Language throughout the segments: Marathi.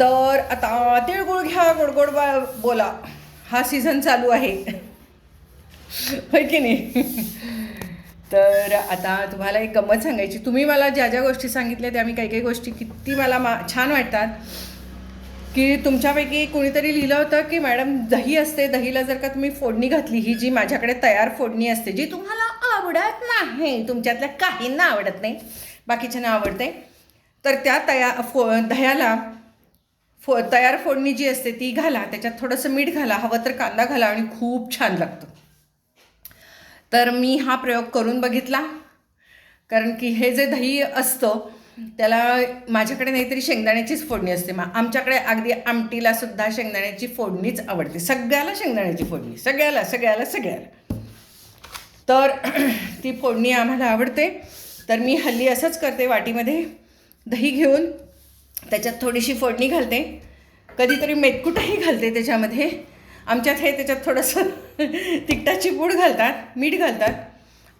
तर आता तिळगुळ घ्या गोडगोड बा बोला. हा सीझन चालू आहे. होय की नाही? तर आता तुम्हाला एक गंमत सांगायची. तुम्ही मला ज्या ज्या गोष्टी सांगितल्या त्या मी काही काही गोष्टी किती मला मा छान वाटतात. की तुमच्यापैकी कोणीतरी लिहिलं होतं की मॅडम दही असते दहीला जर का तुम्ही फोडणी घातली ही जी माझ्याकडे तयार फोडणी असते जी तुम्हाला आवडत नाही तुमच्यातल्या काहींना आवडत नाही बाकीच्यांना आवडते तर त्या तया फो दह्याला फो तयार फोडणी जी असते ती घाला त्याच्यात थोडंसं मीठ घाला हवं तर कांदा घाला आणि खूप छान लागतं. तर मी हा प्रयोग करून बघितला कारण की हे जे दही असतं त्याला माझ्याकडे नाहीतरी शेंगदाण्याचीच फोडणी असते. मग आमच्याकडे अगदी आमटीला सुद्धा शेंगदाण्याची फोडणीच आवडते. सगळ्याला शेंगदाण्याची फोडणी सगळ्याला सगळ्याला सगळ्याला. तर ती फोडणी आम्हाला आवडते. तर मी हल्ली असंच करते वाटीमध्ये दही घेऊन. त्याच्यात थोडीशी फोडणी घालते. कधीतरी मेतकुटाही घालते त्याच्यामध्ये. आमच्यात हे त्याच्यात थोडंसं तिखटाची पूड घालतात मीठ घालतात.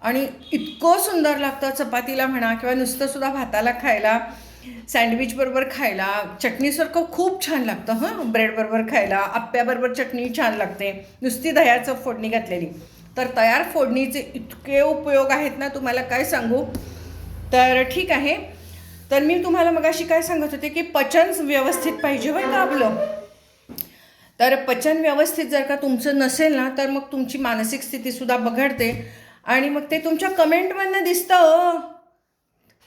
आणि इतकं सुंदर लागतं चपातीला म्हणा किंवा नुसतंसुद्धा भाताला खायला सँडविचबरोबर खायला. चटणीसारखं खूप छान लागतं हं. ब्रेडबरोबर खायला आप्प्याबरोबर चटणी छान लागते. नुसती दह्याचं फोडणी घातलेली. तर तयार फोडणीचे इतके उपयोग आहेत ना तुम्हाला काय सांगू? तर ठीक आहे. तर मी तुम्हाला मगाशी काय सांगत होते की पचन व्यवस्थित पाहिजे बरं का आपलं? तर पचन व्यवस्थित जर का तुमचं नसेल ना तर मग तुमची मानसिक स्थितीसुद्धा बघडते. आणि मग ते तुमच्या कमेंटमधनं दिसतं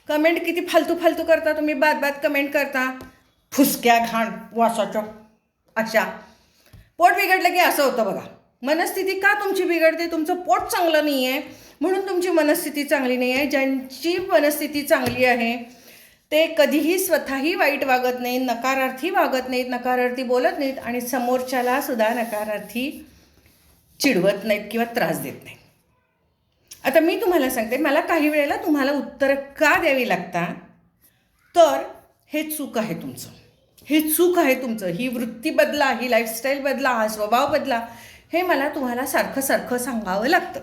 कमेंट किती फालतू फालतू करता तुम्ही बाद बाद कमेंट करता. फुसक्या घाण वासाच्या अशा. पोट बिघडलं की असं होतं बघा. मनस्थिती का तुमची बिघडते? तुमचं पोट चांगलं नाही आहे म्हणून तुमची मनस्थिती चांगली नाही आहे ज्यांची मनस्थिती चांगली आहे ते कधीही स्वतःही वाईट वागत नाहीत नकारार्थी वागत नाहीत नकारार्थी बोलत नाहीत आणि समोरच्याला सुद्धा नकारार्थी चिडवत नाहीत किंवा त्रास देत नाहीत. आता मी तुम्हाला सांगते मला काही वेळेला तुम्हाला उत्तरं का द्यावी लागतात तर हे चूक आहे तुमचं. हे चूक आहे तुमचं. ही वृत्ती बदला ही लाईफस्टाईल बदला हा स्वभाव बदला हे मला तुम्हाला सारखं सारखं सांगावं लागतं.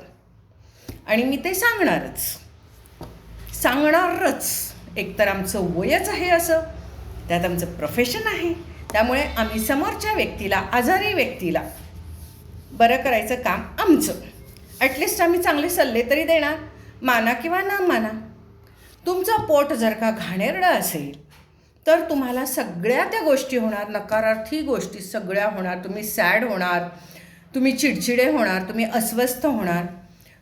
आणि मी ते सांगणारच. सांगणारच. एकतर आमचं वयच आहे असं त्यात आमचं प्रोफेशन आहे. त्यामुळे आम्ही समोरच्या व्यक्तीला आजारी व्यक्तीला बरं करायचं काम आमचं. ॲटलिस्ट आम्ही चांगले सल्ले तरी देणार. माना किंवा न माना. तुमचं पोट जर का घाणेरडं असेल तर तुम्हाला सगळ्या त्या गोष्टी होणार. नकारार्थी गोष्टी सगळ्या होणार. तुम्ही सॅड होणार. तुम्ही चिडचिडे होणार. तुम्ही अस्वस्थ होणार.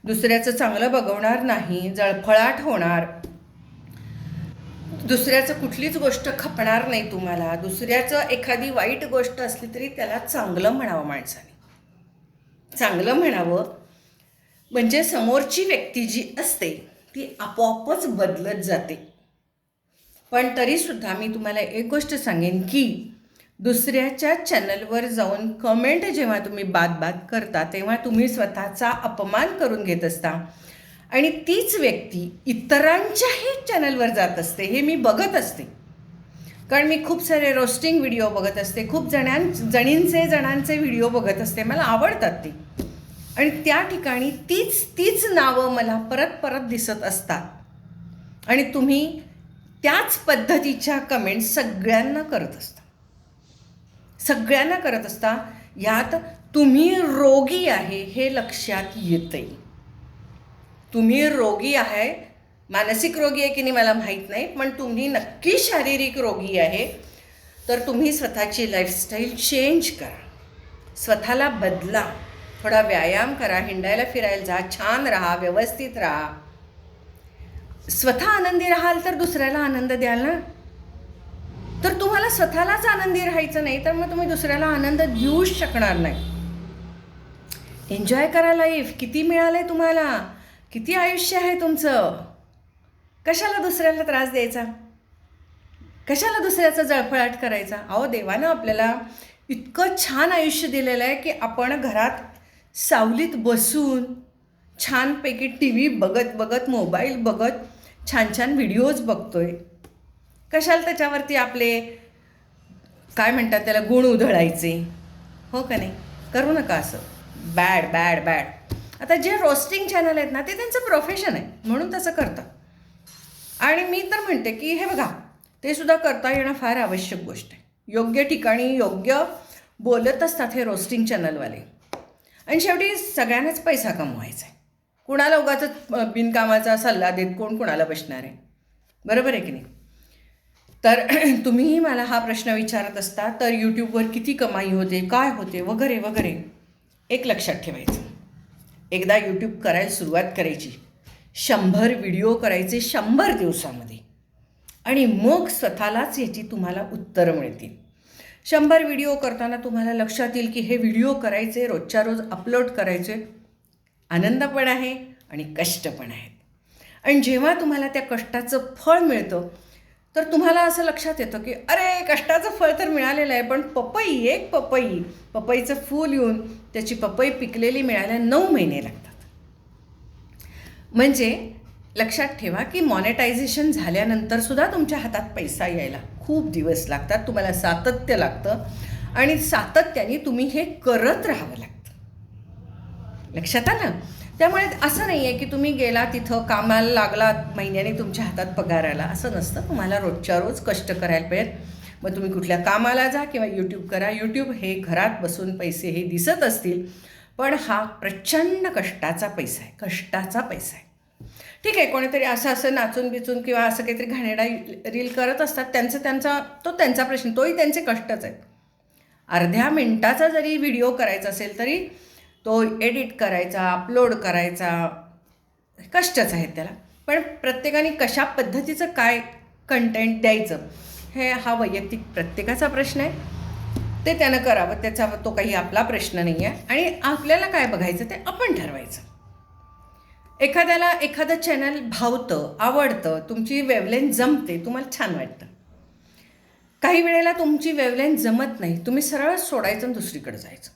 दुसऱ्याचं चांगलं बघवणार नाही. जळफळाट होणार. दुसऱ्याचं कुठलीच गोष्ट खपणार नाही तुम्हाला. दुसऱ्याचं एखादी वाईट गोष्ट असली तरी त्याला चांगलं म्हणावं माणसाने. चांगलं म्हणावं म्हणजे समोरची व्यक्ती जी असते ती आपोआपच बदलत जाते. पण तरीसुद्धा मी तुम्हाला एक गोष्ट सांगेन की दुसऱ्याच्या चॅनलवर जाऊन कमेंट जेव्हा तुम्ही बादबाद करता तेव्हा तुम्ही स्वतःचा अपमान करून घेत असता. आणि तीच व्यक्ती इतरांच्याही चॅनलवर जात असते हे मी बघत असते. कारण मी खूप सारे रोस्टिंग व्हिडिओ बघत असते खूप जणां जणींचे जणांचे व्हिडिओ बघत असते मला आवडतात ते. आणि त्या ठिकाणी तीच तीच नावं मला परत परत दिसत असतात. आणि तुम्ही त्याच पद्धतीच्या कमेंट सगळ्यांना करत असता. सगळ्यांना करत असता यात तुम्ही रोगी आहे हे लक्षात येतंय. तुम्ही रोगी आहे मानसिक रोगी आहे की नाही मला माहीत नाही पण तुम्ही नक्की शारीरिक रोगी आहे तर तुम्ही स्वतःची लाईफस्टाईल चेंज करा. स्वतःला बदला. थोडा व्यायाम करा हिंडायला फिरायला जा छान राहा व्यवस्थित राहा. स्वतः आनंदी राहाल तर दुसऱ्याला आनंद द्याल ना? तर तुम्हाला स्वतःलाच आनंदी राहायचं नाही तर मग तुम्ही दुसऱ्याला आनंद देऊच शकणार नाही. एन्जॉय करा लाईफ किती मिळालं आहे तुम्हाला? किती आयुष्य आहे तुमचं? कशाला दुसऱ्याला त्रास द्यायचा? कशाला दुसऱ्याचा जळफळाट करायचा? अहो देवानं आपल्याला इतकं छान आयुष्य दिलेलं आहे की आपण घरात सावलीत बसून छानपैकी टी व्ही बघत बघत मोबाईल बघत छान छान व्हिडिओज बघतोय. कशाला त्याच्यावरती आपले काय म्हणतात त्याला गुण उधळायचे? हो का नाही? करू नका असं. बॅड बॅड बॅड आता जे रोस्टिंग चॅनल आहेत ना ते त्यांचं प्रोफेशन आहे म्हणून तसं करतात आणि मी तर म्हणते की हे बघा ते सुद्धा करता येणं फार आवश्यक गोष्ट आहे. योग्य ठिकाणी योग्य बोलत असतात हे रोस्टिंग चॅनलवाले आणि शेवटी सगळ्यांनाच पैसा कमवायचा आहे. कुणाला उगाच बिनकामाचा सल्ला देत कोण कुणाला बसणार आहे? बरोबर आहे की नाही? तर तुम्हीही मला हा प्रश्न विचारत असता तर यूट्यूबवर किती कमाई होते काय होते वगैरे वगैरे एक लक्षात ठेवायचं. एकदा यूट्यूब करायला सुरुवात करायची. शंभर व्हिडिओ करायचे शंभर दिवसामध्ये. आणि मग स्वतःलाच याची तुम्हाला उत्तरं मिळतील. शंभर व्हिडिओ करताना तुम्हाला लक्षात येईल की हे व्हिडिओ करायचे रोजच्या रोज अपलोड करायचे. आनंद पण आहे आणि कष्ट पण आहेत. आणि जेव्हा तुम्हाला त्या कष्टाचं फळ मिळतं तर तुम्हाला असं लक्षात येतं की अरे कष्टाचं फळ तर मिळालेलं आहे पण पपई एक पपई पपईचं फूल येऊन त्याची पपई पिकलेली मिळायला नऊ महिने लागतात. म्हणजे लक्षात ठेवा की मॉनेटायझेशन झाल्यानंतर सुद्धा तुमच्या हातात पैसा यायला खूप दिवस लागतात तुम्हाला सातत्य लागतं आणि सातत्याने तुम्ही हे करत राहावं लागतं. लक्षात आलं? त्यामुळे असं नाही आहे की तुम्ही गेला तिथं कामाला लागला महिन्याने तुमच्या हातात पगार आला असं नसतं. तुम्हाला रोजच्या रोज कष्ट करायला पाहिजेत मग तुम्ही कुठल्या कामाला जा किंवा यूट्यूब करा. यूट्यूब हे घरात बसून पैसे हे दिसत असतील पण हा प्रचंड कष्टाचा पैसा आहे. कष्टाचा पैसा आहे. ठीक आहे कोणीतरी असं असं नाचून बिचून किंवा असं काहीतरी घाणेडा रील करत असतात. त्यांचं त्यांचा तो त्यांचा प्रश्न तोही त्यांचे कष्टच आहेत. अर्ध्या मिनटाचा जरी व्हिडिओ करायचा असेल तरी तो एडिट करायचा अपलोड करायचा. कष्टच आहेत त्याला. पण प्रत्येकाने कशा पद्धतीचं काय कंटेंट द्यायचं हे हा वैयक्तिक प्रत्येकाचा प्रश्न आहे. ते त्यानं करावं त्याचा तो काही आपला प्रश्न नाही आहे आणि आपल्याला काय बघायचं ते आपण ठरवायचं. एखाद्याला एखादं चॅनल भावतं आवडतं तुमची वेवलेन जमते तुम्हाला छान वाटतं. काही वेळेला तुमची वेवलेन जमत नाही तुम्ही सरळ सोडायचं आणि दुसरीकडे जायचं.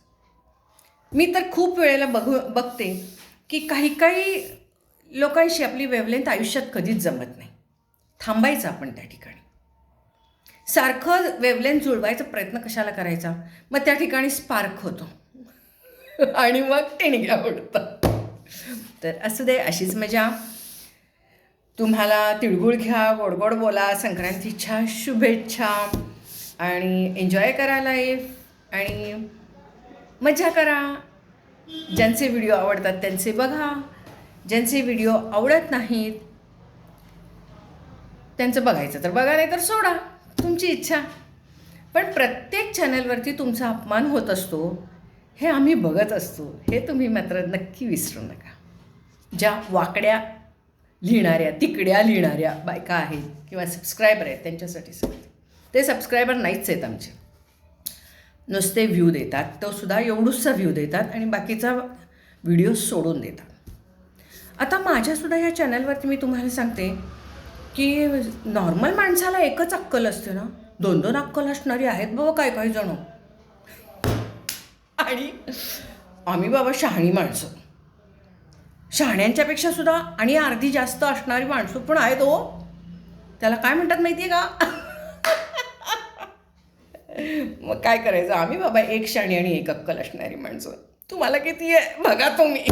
मी तर खूप वेळेला बघू बघते की काही काही लोकांशी आपली वेवलेंथ आयुष्यात कधीच जमत नाही. थांबायचं आपण त्या ठिकाणी. सारखं वेवलेंथ जुळवायचा प्रयत्न कशाला करायचा? मग त्या ठिकाणी स्पार्क होतो. आणि मग टेणी उडतात तर असू दे अशीच मजा. तुम्हाला तिळगुळ घ्या गोड गोड बोला संक्रांतीच्या शुभेच्छा. आणि एन्जॉय करा लाईफ आणि मजा करा. ज्यांचे व्हिडिओ आवडतात त्यांचे बघा. ज्यांचे व्हिडिओ आवडत नाहीत त्यांचं बघायचं तर बघा नाही तर सोडा. तुमची इच्छा. पण प्रत्येक चॅनलवरती तुमचा अपमान होत असतो. हे आम्ही बघत असतो. हे तुम्ही मात्र नक्की विसरू नका. ज्या वाकड्या लिहिणाऱ्या तिकड्या लिहिणाऱ्या बायका आहेत किंवा सबस्क्रायबर आहेत त्यांच्यासाठी सांगते. ते सबस्क्रायबर नाहीच आहेत आमचे. नुसते व्ह्यू देतात. तो सुद्धा एवढूचसा व्ह्यू देतात आणि बाकीचा व्हिडिओ सोडून देतात. आता माझ्यासुद्धा ह्या चॅनलवरती मी तुम्हाला सांगते की नॉर्मल माणसाला एकच अक्कल असते ना. दोन दोन अक्कल असणारी आहेत बाबा काय काही जणं. आणि आम्ही बाबा शहाणी माणसं. शहाण्यांच्यापेक्षा सुद्धा आणि अर्धी जास्त असणारी माणसं पण आहेत हो. त्याला काय म्हणतात माहिती आहे का? मग काय करायचं? आम्ही बाबा एक शाणी आणि एक अक्कल असणारी माणसं. तुम्हाला किती आहे? बघा तुम्ही.